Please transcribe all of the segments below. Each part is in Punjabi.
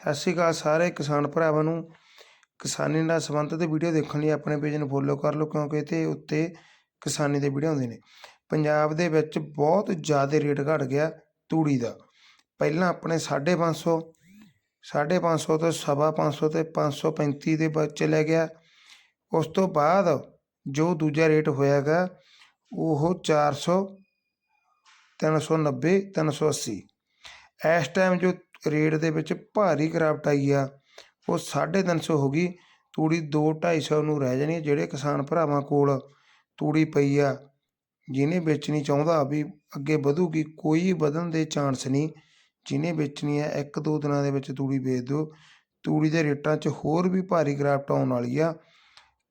ਸਤਿ ਸ਼੍ਰੀ ਅਕਾਲ ਸਾਰੇ ਕਿਸਾਨ ਭਰਾਵਾਂ ਨੂੰ। ਕਿਸਾਨੀ ਨਾਲ ਸੰਬੰਧਿਤ ਵੀਡੀਓ ਦੇਖਣ ਲਈ ਆਪਣੇ ਪੇਜ ਨੂੰ ਫੋਲੋ ਕਰ ਲਓ ਕਿਉਂਕਿ ਇਹਦੇ ਉੱਤੇ ਕਿਸਾਨੀ ਦੇ ਵੀਡੀਓ ਹੁੰਦੇ ਨੇ। ਪੰਜਾਬ ਦੇ ਵਿੱਚ ਬਹੁਤ ਜ਼ਿਆਦਾ ਰੇਟ ਘਟ ਗਿਆ ਤੂੜੀ ਦਾ। ਪਹਿਲਾਂ ਆਪਣੇ 550 550 ਤੋਂ ਸਵਾ 500 ਤੇ 535 ਦੇ ਵਿੱਚ ਚਲਿਆ ਗਿਆ। ਉਸ ਤੋਂ ਬਾਅਦ ਜੋ ਦੂਜਾ ਰੇਟ ਹੋਇਆਗਾ ਉਹ 400 390 380 ਇਸ ਟਾਈਮ ਜੋ ਰੇਟ ਦੇ ਵਿੱਚ ਭਾਰੀ ਗਿਰਾਵਟ ਆਈ ਆ। ਉਹ 350 ਹੋ ਗਈ। ਤੂੜੀ 2 250 ਨੂੰ ਰਹਿ ਜਾਣੀ ਜਿਹੜੇ ਕਿਸਾਨ ਭਰਾਵਾਂ ਕੋਲ ਤੂੜੀ ਪਈ ਆ। ਜਿਹਨੇ ਵੇਚਣੀ ਚਾਹੁੰਦਾ ਵੀ ਅੱਗੇ ਵਧੂਗੀ, ਕੋਈ ਵਧਣ ਦੇ ਚਾਂਸ ਨਹੀਂ। ਜਿਹਨੇ ਵੇਚਣੀ ਹੈ ਇੱਕ ਦੋ ਦਿਨਾਂ ਦੇ ਵਿੱਚ ਤੂੜੀ ਵੇਚ ਦਿਓ। ਤੂੜੀ ਦੇ ਰੇਟਾਂ 'ਚ ਹੋਰ ਵੀ ਭਾਰੀ ਗਿਰਾਵਟ ਆਉਣ ਵਾਲੀ ਆ।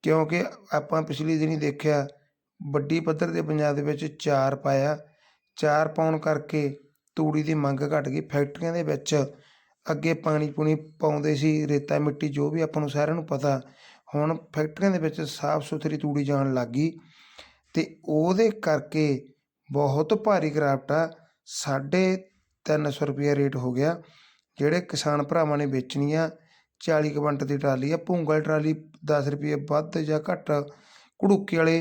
ਕਿਉਂਕਿ ਆਪਾਂ ਪਿਛਲੀ ਦਿਨੀ ਦੇਖਿਆ, ਵੱਡੀ ਪੱਧਰ ਦੇ ਪੰਜਾਬ ਦੇ ਵਿੱਚ ਚਾਰ ਪਾਇਆ। ਚਾਰ ਪਾਉਣ ਕਰਕੇ ਤੂੜੀ ਦੀ ਮੰਗ ਘਟ ਗਈ। ਫੈਕਟਰੀਆਂ ਦੇ ਵਿੱਚ ਅੱਗੇ ਪਾਣੀ ਪੂਣੀ ਪਾਉਂਦੇ ਸੀ, ਰੇਤਾ, ਮਿੱਟੀ ਜੋ ਵੀ ਆਪਾਂ ਨੂੰ ਸਾਰਿਆਂ ਨੂੰ ਪਤਾ। ਹੁਣ ਫੈਕਟਰੀਆਂ ਦੇ ਵਿੱਚ ਸਾਫ਼ ਸੁਥਰੀ ਤੂੜੀ ਜਾਣ ਲੱਗ ਗਈ ਤੇ ਉਹਦੇ ਕਰਕੇ ਬਹੁਤ ਭਾਰੀ ਗਿਰਾਵਟ ਆ। ਸਾਢੇ ਤਿੰਨ ਸੌ ਰੁਪਇਆ ਰੇਟ ਹੋ ਗਿਆ। ਜਿਹੜੇ ਕਿਸਾਨ ਭਰਾਵਾਂ ਨੇ ਵੇਚਣੀ ਆ 40 ਕੁ ਦੀ ਟਰਾਲੀ ਆ, ਭੂੰਗਲ ਟਰਾਲੀ 10 ਰੁਪਏ ਵੱਧ ਜਾਂ ਘੱਟ, ਘੜੂਕੇ ਵਾਲੇ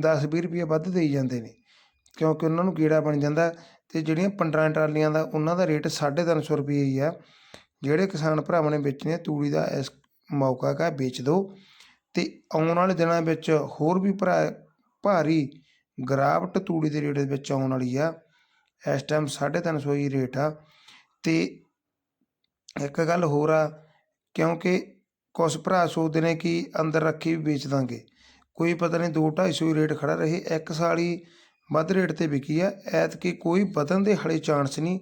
10-20 ਰੁਪਏ ਵੱਧ ਦੇਈ ਜਾਂਦੇ ਨੇ। ਕਿਉਂਕਿ ਉਹਨਾਂ ਨੂੰ ਕੀੜਾ ਬਣ ਜਾਂਦਾ ਅਤੇ ਜਿਹੜੀਆਂ 15 ਟਰਾਲੀਆਂ ਦਾ ਉਹਨਾਂ ਦਾ ਰੇਟ 350 ਰੁਪਏ ਹੀ ਆ। ਜਿਹੜੇ ਕਿਸਾਨ ਭਰਾਵਾਂ ਨੇ ਵੇਚਣੇ ਆ, ਤੂੜੀ ਦਾ ਇਸ ਮੌਕਾ ਕਾ ਵੇਚ ਦਿਓ ਅਤੇ ਆਉਣ ਵਾਲੇ ਦਿਨਾਂ ਵਿੱਚ ਹੋਰ ਵੀ ਭਰਾ ਭਾਰੀ ਗਿਰਾਵਟ ਤੂੜੀ ਦੇ ਰੇਟ ਦੇ ਵਿੱਚ ਆਉਣ ਵਾਲੀ ਆ। ਇਸ ਟਾਈਮ 350 ਹੀ ਰੇਟ ਆ। ਤੇ ਇੱਕ ਗੱਲ ਹੋਰ ਆ ਕਿਉਂਕਿ ਕੁਛ ਭਰਾ ਸੋਚਦੇ ਨੇ ਕਿ ਅੰਦਰ ਰੱਖੀ ਵੀ ਵੇਚ ਦਾਂਗੇ। ਕੋਈ ਪਤਾ ਨਹੀਂ 2 250 ਹੀ ਰੇਟ ਖੜਾ ਰਹੇ ਇੱਕ ਸਾਲ ਹੀ ਵੱਧ ਰੇਟ ਤੇ ਵਿਕੀ ਹੈ ਐਤਕੀ ਕੋਈ ਵਧਣ ਦੇ ਹਲੇ ਚਾਂਸ ਨਹੀਂ।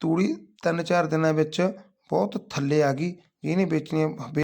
ਤੂੜੀ ਤਿੰਨ ਚਾਰ ਦਿਨਾਂ ਵਿੱਚ ਬਹੁਤ ਥੱਲੇ ਆ ਗਈ। ਜਿਹਨੇ ਵੇਚਣੀ